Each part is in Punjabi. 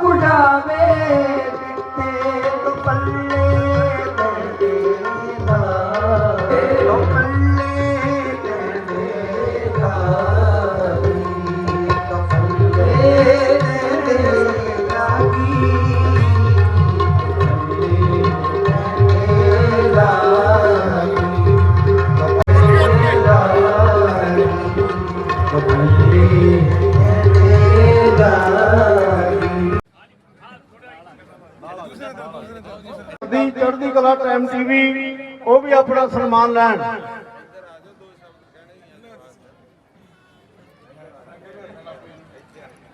குழாவே விட்டே ਆਪਣਾ ਸਨਮਾਨ ਲੈਣ।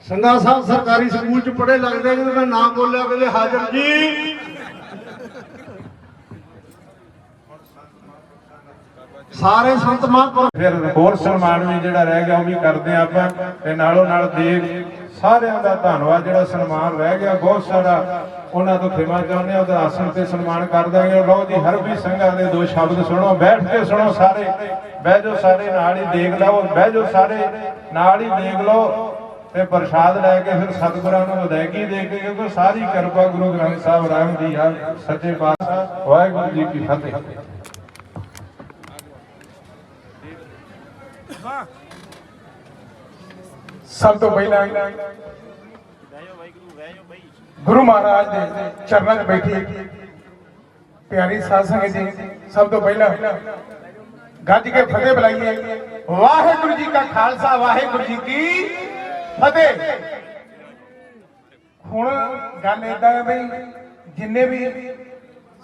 ਸੰਗਾ ਸਾਹਿਬ ਸਰਕਾਰੀ ਸਕੂਲ ਚ ਪੜ੍ਹੇ ਲੱਗਦੇ ਜਦੋਂ ਮੈਂ ਨਾਮ ਬੋਲਿਆ ਕਹਿੰਦੇ, ਹਾਜ਼ਰ ਜੀ। ਸਾਰੇ ਸੰਤ ਮਹਾਂਪੁਰਖ ਫਿਰ ਹੋਰ ਸਨਮਾਨ ਵੀ ਜਿਹੜਾ ਰਹਿ ਗਿਆ, ਉਹ ਵੀ ਕਰਦੇ ਹਾਂ ਆਪਾਂ, ਤੇ ਨਾਲੋਂ ਨਾਲ ਦੇਖ ਸਾਰਿਆਂ ਦਾ ਧੰਨਵਾਦ, ਜਿਹੜਾ ਸਨਮਾਨ ਰਹਿ ਗਿਆ, ਬਹੁਤ ਸਾਰਾ ਉਹਨਾਂ ਤੋਂ ਖਿਮਾ ਚਾਹੁੰਦੇ ਹਾਂ, ਉਹਦਾ ਆਸਣ ਤੇ ਸਨਮਾਨ ਕਰ ਦਾਂਗੇ ਲਓ ਜੀ, ਹਰ ਵੀ ਸੰਘਾਂ ਦੇ ਦੋ ਸ਼ਬਦ ਸੁਣੋ। ਬੈਠ ਕੇ ਸੁਣੋ ਸਾਰੇ। ਬਹਿ ਜਾਓ ਸਾਰੇ, ਨਾਲ ਹੀ ਦੇਖ ਲਓ। ਬਹਿ ਜਾਓ ਸਾਰੇ, ਨਾਲ ਹੀ ਦੇਖ ਲਓ। ਤੇ ਪ੍ਰਸ਼ਾਦ ਲੈ ਕੇ ਫਿਰ ਸਤਿਗੁਰਾਂ ਨੂੰ ਵਧਾਈਗੀ ਦੇ ਕੇ, ਕਿਉਂਕਿ ਸਾਰੀ ਕਿਰਪਾ ਗੁਰੂ ਗ੍ਰੰਥ ਸਾਹਿਬ ਰਾਮ ਜੀ ਆ, ਸੱਚੇ ਪਾਤਸ਼ਾਹ। ਵਾਹਿਗੁਰੂ ਜੀ ਕੀ ਫਤਿਹ। ਸਭ ਤੋਂ ਪਹਿਲਾਂ ਗੁਰੂ ਮਹਾਰਾਜ ਦੇ ਚਰਨਾਂ 'ਚ ਬੈਠੀ ਪਿਆਰੀ ਸਾਧ ਸੰਗਤ ਜੀ, ਸਭ ਤੋਂ ਪਹਿਲਾਂ ਗੱਜ ਕੇ ਫਤਿਹ ਬੁਲਾਈਏ। ਵਾਹਿਗੁਰੂ ਜੀ ਕਾ ਖਾਲਸਾ, ਵਾਹਿਗੁਰੂ ਜੀ ਕੀ ਫਤਿਹ। ਹੁਣ ਗੱਲ ਏਦਾਂ ਹੈ ਬਈ, ਜਿੰਨੇ ਵੀ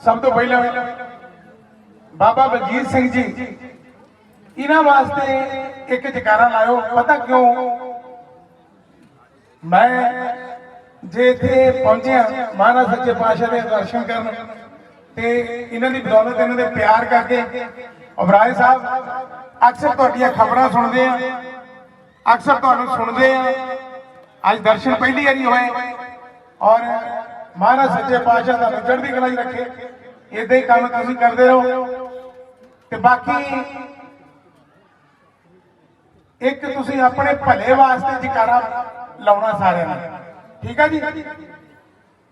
ਸਭ ਤੋਂ ਪਹਿਲਾਂ ਬਾਬਾ ਬਲਜੀਤ ਸਿੰਘ ਜੀ, ਇਹਨਾਂ ਵਾਸਤੇ ਇੱਕ ਜਕਾਰਾ ਲਾਇਓ। ਪਤਾ ਕਿਉਂ? ਮੈਂ ਜੇ ਇੱਥੇ ਪਹੁੰਚਿਆ, ਮਹਾਰਾਜ ਸੱਚੇ ਪਾਤਸ਼ਾਹ ਦੇ ਦਰਸ਼ਨ ਕਰਨ ਤੇ ਇਹਨਾਂ ਦੀ ਬਦੌਲਤ ਇਹਨਾਂ ਦੇ ਪਿਆਰ ਕਰਕੇ ਅਬਰਾਏ ਸਾਹਿਬ, ਅਕਸਰ ਤੁਹਾਡੀਆਂ ਖਬਰਾਂ ਸੁਣਦੇ ਆ, ਅਕਸਰ ਤੁਹਾਨੂੰ ਸੁਣਦੇ ਆ। ਅੱਜ ਦਰਸ਼ਨ ਪਹਿਲੀ ਵਾਰੀ ਹੋਏ ਔਰ ਮਹਾਰਾਜ ਸੱਚੇ ਪਾਤਸ਼ਾਹ ਦਾ ਚੜ੍ਹਦੀ ਕਲਾ 'ਚ ਰੱਖੇ ਇਦਾਂ ਹੀ ਕੰਮ ਤੁਸੀਂ ਕਰਦੇ ਰਹੋ। ਤੇ ਬਾਕੀ ਇੱਕ ਤੁਸੀਂ ਆਪਣੇ ਭਲੇ ਵਾਸਤੇ ਜਕਾਰਾ ਲਾਉਣਾ ਸਾਰਿਆਂ ਨੇ। ਠੀਕ ਆ ਜੀ?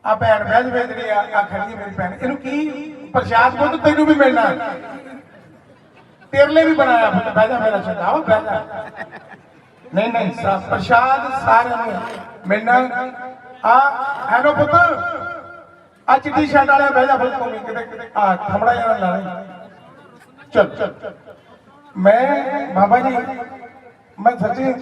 ਆ ਭੈਣ ਬਹਿ ਜਵੇ ਜਿਹੜੀ ਆ ਆ ਖੜੀ ਹੈ ਮੇਰੀ ਭੈਣ। ਇਹਨੂੰ ਕੀ ਪ੍ਰਸ਼ਾਦ ਕੋਲ ਤੈਨੂੰ ਵੀ ਮਿਲਣਾ? ਤੇਰੇ ਲਈ ਵੀ ਬਣਾਇਆ ਪੁੱਤ। ਬਹਿ ਜਾ ਮੇਰਾ ਛੱਡਾ। ਬਹਿ ਜਾ। ਨਹੀਂ ਨਹੀਂ, ਸਾ ਪ੍ਰਸ਼ਾਦ ਸਾਰਿਆਂ ਨੂੰ ਮਿਲਣਾ। ਆ, ਹੈਲੋ ਪੁੱਤ। ਆ ਚਿੱਟੀ ਸ਼ਰਟ ਵਾਲਿਆ ਬਹਿ ਜਾ ਪੁੱਤ ਤੂੰ ਵੀ ਕਿਤੇ ਆ ਥਮੜਾ ਜਿਹਾ ਲਾ ਲੈ। ਚੱਲ। ਮੈਂ ਬਾਬਾ ਜੀ, ਮੈਂ ਸੱਚੀ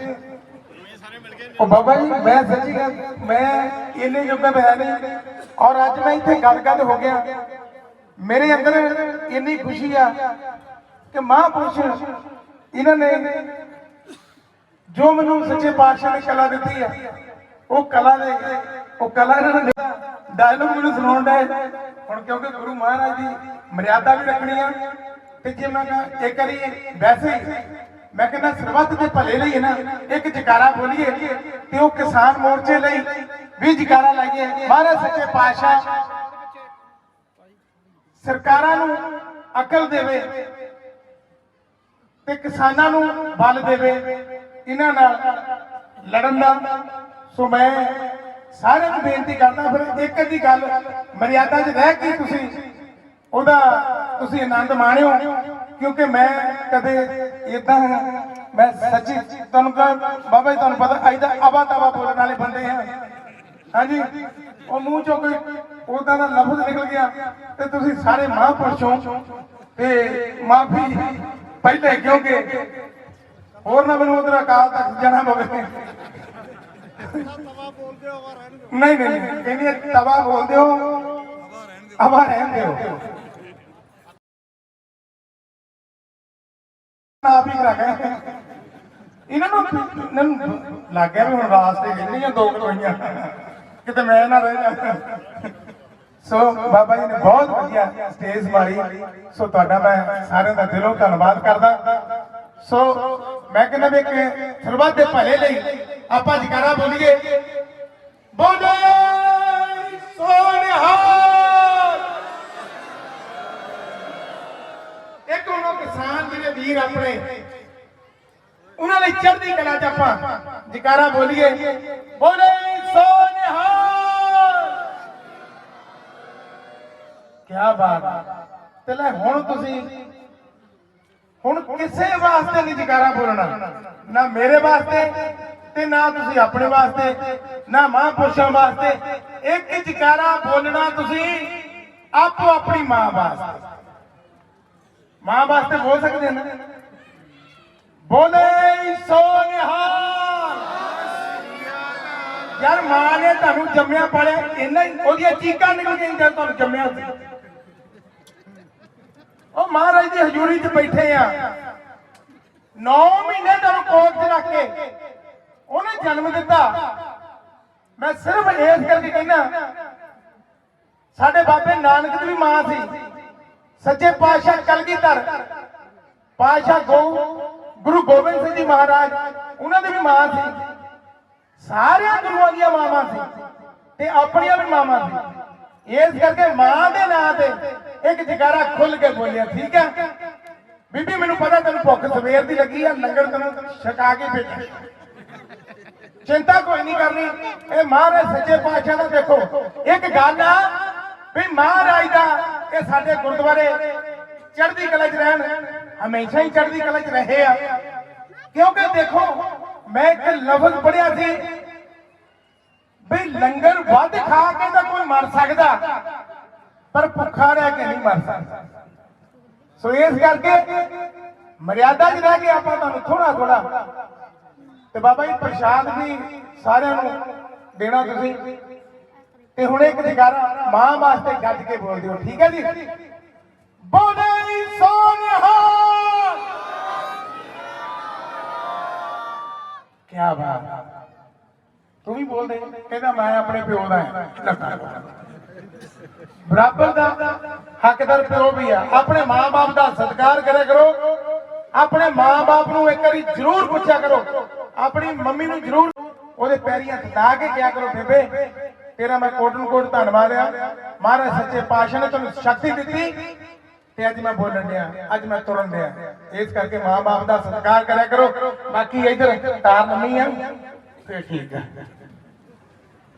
ਉਹ ਬਾਬਾ ਜੀ, ਮੈਂ ਸੱਚੀ ਗੱਲ, ਮੈਂ ਇੰਨੇ ਜੋਗਾ ਮੈਂ ਨਹੀਂ। ਔਰ ਅੱਜ ਮੈਂ ਇੱਥੇ ਗੱਲ ਗੱਲ ਹੋ ਗਿਆ। ਮੇਰੇ ਅੰਦਰ ਇੰਨੀ ਖੁਸ਼ੀ ਆ ਕਿ ਮਹਾਂਪੁਰਸ਼ ਇਹਨਾਂ ਨੇ ਜੋ ਮੈਨੂੰ ਸੱਚੇ ਪਾਤਸ਼ਾਹ ਨੇ ਕਲਾ ਦਿੱਤੀ ਆ, ਉਹ ਕਲਾ ਦੇ, ਉਹ ਕਲਾ ਇਹਨਾਂ ਨੇ ਡਾਇਲੋਗ ਮੈਨੂੰ ਸੁਣਾਉਣ ਦਾ ਹੁਣ ਕਿਉਂਕਿ ਗੁਰੂ ਮਹਾਰਾਜ ਦੀ ਮਰਿਆਦਾ ਵੀ ਰੱਖਣੀ ਆ, ਤੇ ਜੇ ਮੈਂ ਕਹਾਂ, ਇੱਕ ਵਾਰੀ ਵੈਸੇ ਮੈਂ ਕਹਿੰਦਾ ਸਰਬੱਤ ਦੇ ਭਲੇ ਲਈ ਨਾ, ਇੱਕ ਜਕਾਰਾ ਬੋਲੀਏ ਤੇ ਉਹ ਕਿਸਾਨ ਮੋਰਚੇ ਲਈ ਵੀ ਜਕਾਰਾ ਲਾਈਏ। ਮਹਾਰਾਜ ਸੱਚੇ ਪਾਤਸ਼ਾਹ, ਸਰਕਾਰਾਂ ਨੂੰ ਅਕਲ ਦੇਵੇ ਤੇ ਕਿਸਾਨਾਂ ਨੂੰ ਬਲ ਦੇਵੇ, ਇਹਨਾਂ ਨਾਲ ਲੜਨ ਦਾ। ਸੋ ਮੈਂ ਸਾਰਿਆਂ ਨੂੰ ਬੇਨਤੀ ਕਰਦਾ ਫਿਰ ਇੱਕ ਅੱਧੀ ਗੱਲ, ਮਰਿਆਦਾ 'ਚ ਰਹਿ ਕੇ ਤੁਸੀਂ, ਉਹਦਾ ਤੁਸੀਂ ਆਨੰਦ ਮਾਣਿਓ, ਕਿਉਂਕਿ ਮੈਂ ਕਦੇ ਇਦਾਂ ਮੈਂ ਸੱਚੀ ਤੁਹਾਨੂੰ ਕਹਾਂ ਬਾਬਾ ਜੀ ਤੁਹਾਨੂੰ ਪਤਾ, ਅੱਜ ਦਾ ਅਵਾ ਬੋਲਣ ਵਾਲੇ ਬੰਦੇ ਆ। ਹਾਂਜੀ, ਉਹ ਮੂੰਹ ਚੋਂ ਕੋਈ ਉਦਾਂ ਦਾ ਲਫ਼ਜ਼ ਨਿਕਲ ਗਿਆ ਤੇ ਤੁਸੀਂ ਸਾਰੇ ਮਹਾਂਪੁਰਸ਼ੋਂ ਤੇ ਮਾਫੀ ਪਹਿਲੇ ਕਿਉਂਕਿ ਹੋਰ ਨਾ ਮੈਨੂੰ ਉਧਰ ਅਕਾਲ ਤੱਕ ਜਾਣਾ ਪਵੇ। ਨਹੀਂ ਨਹੀਂ ਕਹਿੰਦੀ ਤਵਾ ਬੋਲਦੇ ਹੋ ਅਵਾ ਰਹਿਣ ਦਿਓ ਆਪ ਹੀ ਕਰਾ ਗਏ ਇਹਨਾਂ ਨੂੰ ਲੱਗ ਗਿਆ ਵੀ ਹੁਣ ਵਾਸਤੇ ਕਹਿੰਦੀਆਂ ਦੋ ਕਲੋਈਆਂ ਕਿਤੇ ਮੈਂ ਨਾ ਰਹਿ ਜਾ। ਸੋ ਬਾਬਾ ਜੀ ਨੇ ਬਹੁਤ ਵਧੀਆ ਸਟੇਜ ਮਾਰੀ। ਸੋ ਤੁਹਾਡਾ ਮੈਂ ਸਾਰਿਆਂ ਦਾ ਦਿਲੋਂ ਧੰਨਵਾਦ ਕਰਦਾ। ਸੋ ਮੈਂ ਕਹਿੰਦਾ ਵੀ ਇੱਕ ਸਰਬੱਤ ਦੇ ਭਲੇ ਲਈ ਆਪਾਂ ਜਕਾਰਾ ਬੋਲੀਏ। ਬੋਲੇ ਸੋਨਿਹਾਰ ਇੱਕ ਉਹਨਾਂ ਕਿਸਾਨ ਜਿਹੜੇ ਵੀਰ ਆਪਣੇ ਉਹਨਾਂ ਲਈ ਚੜ੍ਹਦੀ ਕਲਾ ਚ ਆਪਾਂ ਜਕਾਰਾ ਬੋਲੀਏ। ਬੋਲੇ ਸੋ ਨਿਹਾਲ। ਕੀ ਬਾਤ। ਤੇ ਲੈ ਹੁਣ ਤੁਸੀਂ, ਹੁਣ ਕਿਸੇ ਵਾਸਤੇ ਨਹੀਂ ਜਕਾਰਾ ਬੋਲਣਾ। ਨਾ ਮੇਰੇ ਵਾਸਤੇ ਤੇ ਨਾ ਤੁਸੀਂ ਆਪਣੇ ਵਾਸਤੇ, ਨਾ ਮਹਾਂਪੁਰਸ਼ਾਂ ਵਾਸਤੇ। ਇੱਕ ਜਕਾਰਾ ਬੋਲਣਾ ਤੁਸੀਂ ਆਪੋ ਆਪਣੀ ਮਾਂ ਵਾਸਤੇ। ਮਾਂ ਵਾਸਤੇ ਬੋਲ ਸਕਦੇ ਨਾ। ਬੋਲੇ ਸੋ ਨਿਹਾਲ ਯਾਰ ਮਾਂ ਨੇ ਤੁਹਾਨੂੰ ਜੰਮਿਆ ਪਾਲਿਆ, ਇੰਨਾ ਹੀ ਉਹਦੀਆਂ ਚੀਕਾਂ ਨਿਕਲ ਗਈਆਂ ਜਦ ਤੁਹਾਨੂੰ ਜੰਮਿਆ ਸੀ। ਉਹ ਮਹਾਰਾਜ ਦੀ ਹਜ਼ੂਰੀ 'ਚ ਬੈਠੇ ਆ। 9 ਮਹੀਨੇ ਤੁਹਾਨੂੰ ਕੋਖ 'ਚ ਰੱਖ ਕੇ ਉਹਨੇ ਜਨਮ ਦਿੱਤਾ। ਮੈਂ ਸਿਰਫ ਇਸ ਕਰਕੇ ਕਹਿੰਦਾ, ਸਾਡੇ ਬਾਬੇ ਨਾਨਕ ਦੀ ਵੀ ਮਾਂ ਸੀ। ਸੱਚੇ ਪਾਤਸ਼ਾਹ ਕਲਗੀਧਰ, ਪਾਤਸ਼ਾਹ ਗੋ ਗੁਰੂ ਗੋਬਿੰਦ ਸਿੰਘ ਜੀ ਮਹਾਰਾਜ, ਉਹਨਾਂ ਦੀ ਵੀ ਮਾਂ ਸੀ। ਸਾਰਿਆਂ ਗੁਰੂਆਂ ਦੀਆਂ ਮਾਵਾਂ ਸੀ ਤੇ ਆਪਣੀਆਂ ਵੀ ਮਾਵਾਂ ਸੀ। ਇਸ ਕਰਕੇ ਮਾਂ ਦੇ ਨਾਂ ਤੇ ਇੱਕ ਜਗਾਰਾ ਖੁੱਲ ਕੇ ਬੋਲਿਆ, ਠੀਕ ਹੈ? ਬੀਬੀ, ਮੈਨੂੰ ਪਤਾ ਤੈਨੂੰ ਭੁੱਖ ਸਵੇਰ ਦੀ ਲੱਗੀ ਆ, ਲੰਗਰ ਤੈਨੂੰ ਛਕਾ ਕੇ ਭੇਜਾਂ। ਚਿੰਤਾ ਕੋਈ ਨਹੀਂ ਕਰਨੀ, ਇਹ ਮਹਾਰਾਜ ਸੱਚੇ ਪਾਤਸ਼ਾਹ ਦਾ ਦੇਖੋ, ਇੱਕ ਗੱਲ ਆ ਵੀ ਮਹਾਰਾਜ ਦਾ ਇਹ ਸਾਡੇ ਗੁਰਦੁਆਰੇ ਚੜ੍ਹਦੀ ਕਲਾ 'ਚ ਰਹਿਣ, ਹਮੇਸ਼ਾ ਹੀ ਚੜ੍ਹਦੀ ਕਲਾ 'ਚ ਰਹੇ ਆ। ਕਿਉਂਕਿ ਦੇਖੋ ਮੈਂ ਇੱਕ ਲਫ਼ਜ਼ ਪੜਿਆ ਸੀ ਵੀ ਲੰਗਰ ਵੱਧ ਖਾ ਕੇ ਤਾਂ ਕੋਈ ਮਰ ਸਕਦਾ, ਪਰ ਭੁੱਖਾ ਰਹਿ ਕੇ ਨਹੀਂ ਮਰ ਸਕਦਾ। ਸੋ ਇਸ ਕਰਕੇ ਮਰਿਆਦਾ 'ਚ ਰਹਿ ਕੇ ਆਪਾਂ ਤੁਹਾਨੂੰ ਥੋੜਾ ਥੋੜਾ ਤੇ ਬਾਬਾ ਜੀ, ਪ੍ਰਸ਼ਾਦ ਵੀ ਸਾਰਿਆਂ ਨੂੰ ਦੇਣਾ ਤੁਸੀਂ। ਤੇ ਹੁਣ ਇੱਕ ਜਗਾਰਾ ਮਾਂ ਵਾਸਤੇ ਗੱਜ ਕੇ ਬੋਲ ਦਿਓ ਠੀਕ ਹੈ ਜੀ? ਬੋਲੇ ਸੋਨਿਹਾਲ! ਕੀ ਬਾਤ ਤੂੰ ਵੀ ਬੋਲ ਦੇ ਕਹਿੰਦਾ ਮੈਂ ਆਪਣੇ ਪਿਓ ਦਾ ਬਰਾਬਰ ਦਾ ਹੱਕਦਾਰ ਪਿਓ ਵੀ ਆ। ਆਪਣੇ ਮਾਂ-ਬਾਪ ਦਾ ਸਤਿਕਾਰ ਕਰਿਆ ਕਰੋ। ਆਪਣੇ ਮਾਂ-ਬਾਪ ਨੂੰ ਇੱਕ ਵਾਰੀ ਜ਼ਰੂਰ ਪੁੱਛਿਆ ਕਰੋ। ਆਪਣੀ ਮੰਮੀ ਨੂੰ ਜ਼ਰੂਰ ਉਹਦੇ ਪੈਰੀਆਂ ਹੱਥ ਲਾ ਕੇ ਕਿਹਾ ਕਰੋ, ਬੇਬੇ, ਤੇਰਾ ਮੈਂ ਕੋਟਨ ਕੋਟ ਧੰਨਵਾਦ ਆ। ਮਹਾਰਾਜ ਸੱਚੇ ਪਾਤਸ਼ਾਹ ਨੇ ਤੁਹਾਨੂੰ ਸ਼ਕਤੀ ਦਿੱਤੀ। ਤੇ ਅੱਜ ਮੈਂ ਬੋਲਣ ਡਿਆ, ਅੱਜ ਮੈਂ ਤੁਰਨ ਡਿਆ। ਇਸ ਕਰਕੇ ਮਾਂ-ਬਾਪ ਦਾ ਸਤਿਕਾਰ ਕਰਿਆ ਕਰੋ। ਬਾਕੀ ਇਧਰ ਤਾਰ ਨੰਮੀ ਆ। ਫੇਰ ਠੀਕ ਆ।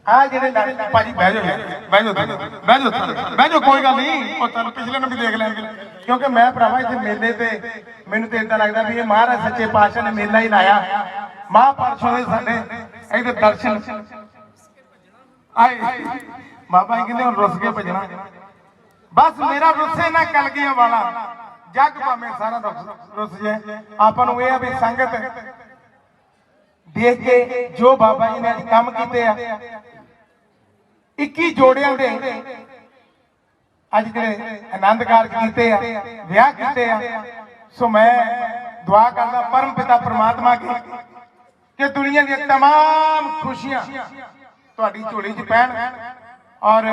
ਆ ਜਿਹੜੇ ਲੜ ਭਾਜੀ, ਬਹਿ ਜਾਓ। ਬਹਿ ਜਾਓ ਬਹਿ ਜਾਓ ਬਹਿ ਜਾਓ, ਕੋਈ ਗੱਲ ਨਹੀਂ। ਉਹ ਤੁਹਾਨੂੰ ਪਿਛਲੇ ਨੂੰ ਵੀ ਦੇਖ ਲੈਣਗੇ ਕਿਉਂਕਿ ਮੈਂ ਭਰਾਵਾ, ਇੱਥੇ ਮੇਲੇ ਤੇ ਮੈਨੂੰ ਤੇ ਇਦਾਂ ਲੱਗਦਾ ਵੀ ਇਹ ਮਹਾਰਾਜ ਸੱਚੇ ਪਾਤਸ਼ਾਹ ਨੇ ਮੇਲਾ ਹੀ ਲਾਇਆ। ਮਹਾਂਪੁਰਸ਼ਾਂ ਦੇ ਸਾਡੇ। ਇਹਦੇ ਦਰਸ਼ਨ। ਆਏ। ਬਾਬਾ ਜੀ ਕਹਿੰਦੇ ਹੁਣ ਰੁੱਸ ਕੇ ਭਜਣਾ। ਬਸ ਮੇਰਾ ਰੁੱਸੇ ਨਾ ਕਲਗੀਆਂ ਵਾਲਾ ਜੱਗ ਭਾਵੇਂ ਸਾਰਾ ਰੁੱਸ- ਰੁੱਸ ਜਾਏ ਆਪਾਂ ਨੂੰ ਇਹ ਆ ਵੀ ਸੰਗਤ ਦੇਖ ਕੇ ਜੋ ਬਾਬਾ ਜੀ ਨੇ ਅੱਜ ਕੰਮ ਕੀਤੇ ਆ 21 ਜੋੜਿਆਂ ਦੇ ਅੱਜ ਜਿਹੜੇ ਆਨੰਦ ਕਾਰਜ ਕੀਤੇ ਆ ਵਿਆਹ ਕੀਤੇ ਆ ਸੋ ਮੈਂ ਦੁਆ ਕਰਦਾ ਪਰਮ ਪਿਤਾ ਪ੍ਰਮਾਤਮਾ ਕੀ ਕਿ ਦੁਨੀਆ ਦੀਆਂ तमाम ਖੁਸ਼ੀਆਂ ਤੁਹਾਡੀ ਝੋਲੀ 'ਚ ਪੈਣ ਔਰ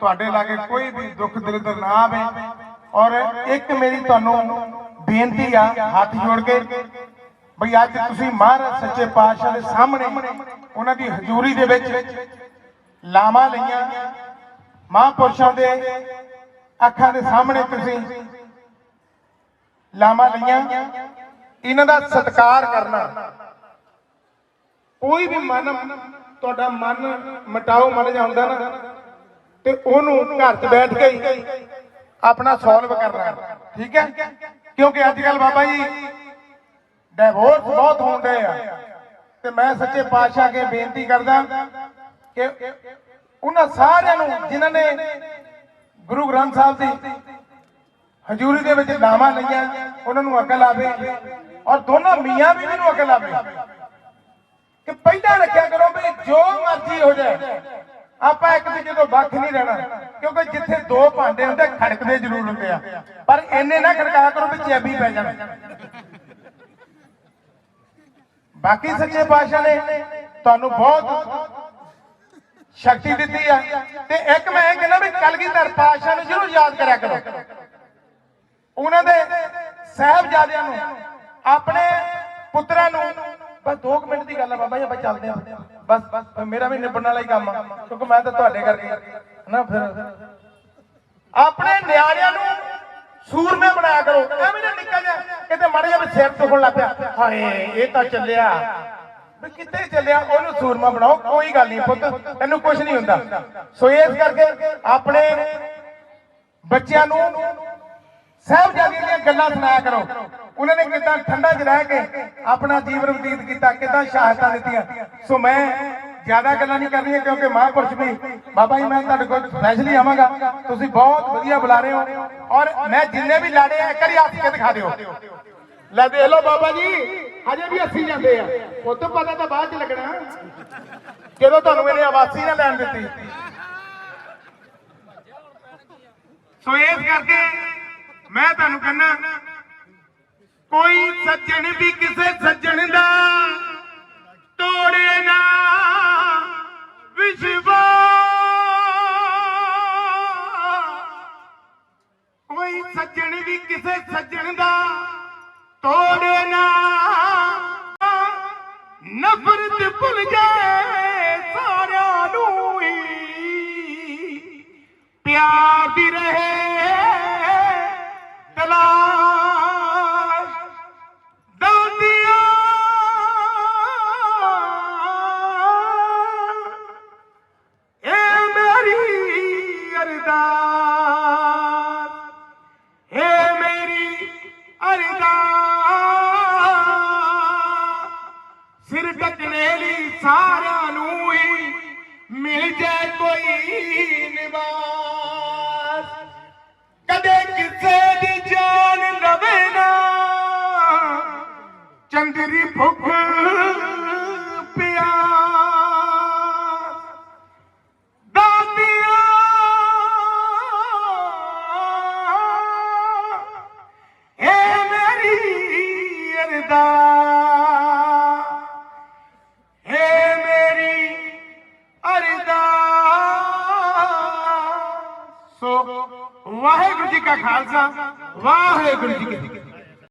ਤੁਹਾਡੇ ਲਾਗੇ ਕੋਈ ਵੀ ਦੁੱਖ ਦਰਿਦਰ ਨਾ ਆਵੇ। ਔਰ ਇੱਕ ਮੇਰੀ ਤੁਹਾਨੂੰ ਬੇਨਤੀ ਆ, ਹੱਥ ਜੋੜ ਕੇ, ਬਈ ਅੱਜ ਤੁਸੀਂ ਮਹਾਰਾਜ ਸੱਚੇ ਪਾਤਸ਼ਾਹ ਦੇ ਸਾਹਮਣੇ ਉਹਨਾਂ ਦੀ ਹਜ਼ੂਰੀ ਦੇ ਵਿੱਚ ਲਾਵਾਂ ਲਈਆਂ। ਮਹਾਂਪੁਰਸ਼ਾਂ ਦੇ ਅੱਖਾਂ ਦੇ ਸਾਹਮਣੇ ਤੁਸੀਂ ਲਾਵਾਂ ਲਈਆਂ। ਇਹਨਾਂ ਦਾ ਸਤਿਕਾਰ ਕਰਨਾ। ਕੋਈ ਵੀ ਮਨ ਤੁਹਾਡਾ ਮਨ ਮਟਾਓ ਮਨ ਜਾਂਦਾ ਨਾ ਤੇ ਉਹਨੂੰ ਘਰ 'ਚ ਬੈਠ ਕੇ ਹੀ ਆਪਣਾ ਸੋਲਵ ਕਰਨਾ ਠੀਕ ਹੈ? ਕਿਉਂਕਿ ਅੱਜ ਕੱਲ ਬਾਬਾ ਜੀ ਡਿਵੋਰਸ ਬਹੁਤ ਹੋਣ ਆ। ਤੇ ਮੈਂ ਸੱਚੇ ਪਾਤਸ਼ਾਹ ਅੱਗੇ ਬੇਨਤੀ ਕਰਦਾ ਕਿ ਉਹਨਾਂ ਸਾਰਿਆਂ ਨੂੰ ਜਿਨ੍ਹਾਂ ਨੇ ਗੁਰੂ ਗ੍ਰੰਥ ਸਾਹਿਬ ਦੀ ਹਜ਼ੂਰੀ ਦੇ ਵਿੱਚ ਨਾਮਾਂ ਲਈਆਂ, ਉਹਨਾਂ ਨੂੰ ਅਕਲ ਆਵੇ ਔਰ ਦੋਨੋਂ ਮੀਆਂ ਵੀ ਨੂੰ ਅਕਲ ਆਵੇ ਕਿ ਪਹਿਲਾਂ ਰੱਖਿਆ ਕਰੋ ਵੀ ਜੋ ਮਰਜ਼ੀ ਹੋ ਜਾਏ ਆਪਾਂ ਇੱਕ ਦੂਜੇ ਤੋਂ ਵੱਖ ਨਹੀਂ ਰਹਿਣਾ, ਕਿਉਂਕਿ ਜਿੱਥੇ ਦੋ ਭਾਂਡੇ ਹੁੰਦੇ, ਖੜਕਦੇ ਜ਼ਰੂਰ ਹੁੰਦੇ ਆ। ਪਰ ਇੰਨੇ ਨਾ ਖੜਕਾਇਆ ਕਰੋ ਵੀ ਚੈਬੀ ਪੈ ਜਾਣ। ਬਾਕੀ ਸੱਚੇ ਪਾਤਸ਼ਾਹ ਨੇ ਤੁਹਾਨੂੰ ਬਹੁਤ ਸ਼ਕਤੀ ਦਿੱਤੀ ਆ। ਤੇ ਇੱਕ ਮੈਂ ਇਹ ਕਹਿੰਦਾ ਵੀ ਕਲਗੀਧਰ ਪਾਤਸ਼ਾਹ ਨੂੰ ਜ਼ਰੂਰ ਯਾਦ ਕਰਿਆ ਕਰੋ। ਉਹਨਾਂ ਦੇ ਸਹਿਬਜ਼ਾਦਿਆਂ ਨੂੰ, ਆਪਣੇ ਪੁੱਤਰਾਂ ਨੂੰ ਬਸ 2 ਮਿੰਟ ਦੀ ਗੱਲ ਆ ਬਾਬਾ ਜੀ, ਆਪਾਂ ਚੱਲਦੇ ਆ ਬਸ ਮੇਰਾ ਵੀ ਨਿਬੜਨ ਵਾਲਾ ਹੀ ਕੰਮ ਆ, ਕਿਉਂਕਿ ਮੈਂ ਤਾਂ ਤੁਹਾਡੇ ਕਰਕੇ ਹਨਾ, ਫਿਰ ਆਪਣੇ ਨਿਆਣਿਆਂ ਨੂੰ ਸੂਰਮੇ ਬਣਾਇਆ ਕਰੋ, ਐਵੇਂ ਨਾ ਨਿੱਕਾ ਜਿਹਾ ਕਿਤੇ ਮੜ ਜਾ ਵੀ ਸਿਰ ਦੁਖਣ ਲੱਗ ਪਿਆ, ਹਾਏ, ਇਹ ਤਾਂ ਚੱਲਿਆ। ਵੀ ਕਿੱਥੇ ਚੱਲਿਆ, ਉਹਨੂੰ ਸੂਰਮਾ ਬਣਾਓ, ਕੋਈ ਗੱਲ ਨਹੀਂ ਪੁੱਤ, ਤੈਨੂੰ ਕੁਝ ਨਹੀਂ ਹੁੰਦਾ। ਸੋ ਇਸ ਕਰਕੇ ਆਪਣੇ ਬੱਚਿਆਂ ਨੂੰ ਸਾਹਿਬਜ਼ਾਦਿਆਂ ਦੀਆਂ ਗੱਲਾਂ ਸੁਣਾਇਆ ਕਰੋ। ਉਹਨਾਂ ਨੇ ਕਿਦਾਂ ਠੰਡਾ 'ਚ ਰਹਿ ਕੇ ਆਪਣਾ ਜੀਵਨ ਬਤੀਤ ਕੀਤਾ, ਕਿਦਾਂ ਸ਼ਹਾਦਤਾਂ ਦਿੱਤੀਆਂ। ਸੋ ਮੈਂ ਜ਼ਿਆਦਾ ਗੱਲਾਂ ਨਹੀਂ ਕਰਨੀਆਂ ਕਿਉਂਕਿ ਮਹਾਂਪੁਰਸ਼ ਵੀ ਬਾਬਾ ਜੀ, ਮੈਂ ਤੁਹਾਡੇ ਕੋਲ ਸਪੈਸ਼ਲੀ ਆਵਾਂਗਾ। ਤੁਸੀਂ ਬਹੁਤ ਵਧੀਆ ਬੁਲਾ ਰਹੇ ਹੋ ਔਰ ਮੈਂ ਜਿੰਨੇ ਵੀ ਲਾੜੇ ਆ, ਇੱਕ ਵਾਰੀ ਹੱਸ ਕੇ ਦਿਖਾ ਦਿਓ। ਲੈ ਦੇ ਲੋ ਬਾਬਾ ਜੀ, ਹਜੇ ਵੀ ਅਸੀਂ ਜਾਂਦੇ ਆ। ਉਹ ਤੋਂ ਪਤਾ ਤਾਂ ਬਾਅਦ ਚ ਲੱਗਣਾ। ਜਦੋਂ ਤੁਹਾਨੂੰ ਇਹਨੇ ਆਵਾਸੀ ਨਾ ਲੈਣ ਦਿੱਤੀ। ਸੋ ਇਸ ਕਰਕੇ ਮੈਂ ਤੁਹਾਨੂੰ ਕਹਿੰਦਾ, ਕੋਈ ਸੱਜਣ ਵੀ ਕਿਸੇ ਸੱਜਣ ਦਾ ਤੋੜੇ ਨਾ, ਵਿਸ਼ਵਾਸ। ਕੋਈ ਸੱਜਣ ਵੀ ਕਿਸੇ ਸੱਜਣ ਦਾ ਤੋੜੇ ਨਾ, ਨਫ਼ਰਤ ਭੁੱਲ ਜਾਏ। ਅਰਦਾਸ ਸਿਰ ਢੱਕਣੇ ਲਈ ਸਾਰਿਆਂ ਨੂੰ ਹੀ ਮਿਲ ਜਾਏ ਕੋਈ ਨਿਵਾਸ। ਕਦੇ ਕਿਸੇ ਦੀ ਜਾਨ ਲਵੇ ਨਾ। ਚੰਦਰੀ ਭੁੱਖ